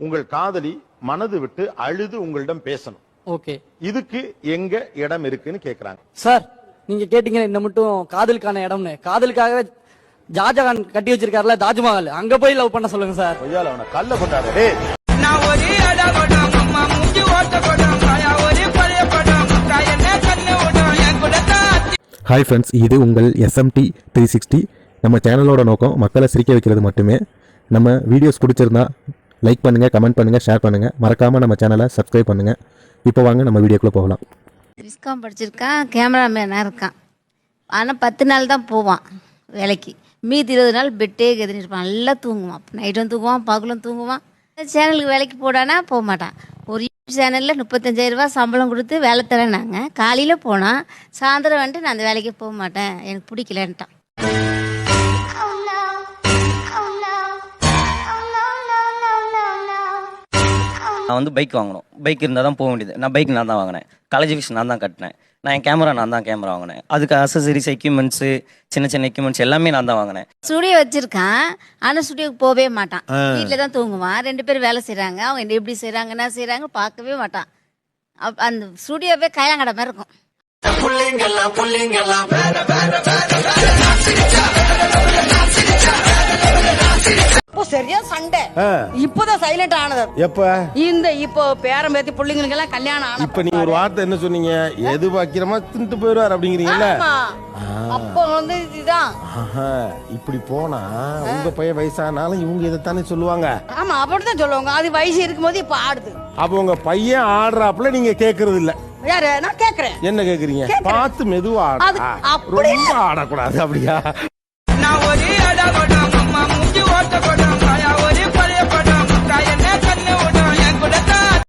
உங்கள் காதலி மனது விட்டு அழுது உங்களிடம் பேசணும். ஓகே. இதுக்கு எங்க இடம் இருக்குன்னு கேக்குறாங்க. சார் நீங்க கேட்டீங்க இந்த மட்டும் காதலுக்கான இடம்னு. காதலுக்காகவே ஜாஜகான் கட்டி வச்சிருக்காருல தாஜ்மஹால். அங்க போய் லவ் பண்ண சொல்லுங்க சார். கொய்யால அவனை கல்ல போட்டாரு டேய். ஹாய் ஃப்ரெண்ட்ஸ் இது உங்கள் எஸ்எம்டி த்ரீ சிக்ஸ்டி நம்ம சேனலோட நோக்கம் மக்களை சிரிக்க வைக்கிறது மட்டுமே. நம்ம வீடியோஸ் பிடிச்சிருந்தா லைக் பண்ணுங்கள் கமெண்ட் பண்ணுங்கள் ஷேர் பண்ணுங்கள் மறக்காமல் நம்ம சேனலை சப்ஸ்கிரைப் பண்ணுங்கள் இப்போ வாங்க நம்ம வீடியோக்குள்ளே போகலாம். விஸ்காம் படிச்சிருக்கான் கேமராமேனாக இருக்கான். ஆனால் பத்து நாள் தான் போவான் வேலைக்கு. மீதி இருபது நாள் பெட்டே கதின்னு இருப்பான். நல்லா தூங்குவான். நைட்டும் தூங்குவான் பகலும் தூங்குவான். சேனலுக்கு வேலைக்கு போடானா போக மாட்டான். ஒரு சேனலில் முப்பத்தஞ்சாயிரரூபா சம்பளம் கொடுத்து வேலை தரேனாங்க காலையில் போனால் சாயந்தரம் வந்துட்டு நான் அந்த வேலைக்கு போக மாட்டேன். எனக்கு பிடிக்கலன்ட்டான். நான் வந்து பைக் வாங்கணும். பைக் இருந்தால் தான் போக வேண்டியது. நான் பைக் நான் தான் வாங்கினேன். காலேஜ் ஃபீஸ் நான் தான் கட்டினேன். நான் என் கேமரா நான் தான் கேமரா வாங்கினேன். அதுக்கு அசசரிஸ் எக்யூப்மெண்ட்ஸு சின்ன சின்ன எக்யூப்மெண்ட்ஸ் எல்லாமே நான் தான் வாங்கினேன். ஸ்டுடியோ வச்சிருக்கான். ஆனால் ஸ்டுடியோக்கு போகவே மாட்டான். வீட்டில் தான் தூங்குவான். ரெண்டு பேரும் வேலை செய்கிறாங்க அவங்க என்ன எப்படி செய்கிறாங்க என்ன செய்கிறாங்க பார்க்கவே மாட்டான். அப் அந்த ஸ்டுடியோவே கையாங்கடை மாதிரி இருக்கும். இப்போ சரியா சண்டை. இப்பதான் சைலண்ட் ஆனது. எப்ப? இந்த இப்போ பேரம் பேத்தி பிள்ளைங்களுக்கு எல்லாம் கல்யாணம் ஆன இப்ப நீங்க ஒரு வார்த்தை என்ன சொன்னீங்க? எது பாக்கிறமா தின்ட்டு போயிருவார் அப்படிங்கிறீங்கல்ல? அப்போ வந்து இதுதான். இப்படி போனா உங்க பையன் வயசானாலும் இவங்க இதைத்தானே சொல்லுவாங்க? ஆமா அப்படிதான் சொல்லுவாங்க. அது வயசு இருக்கும்போது இப்ப ஆடுது. அப்ப உங்க பையன் ஆடுறாப்புல நீங்க கேக்குறது இல்ல யாரு? நான் கேக்குறேன். என்ன கேக்குறீங்க? பார்த்து மெதுவா ஆடா. ரொம்ப ஆடக்கூடாது அப்படியா? நான் ஒரே ஆடா பண்ணா மூஞ்சி ஓட்ட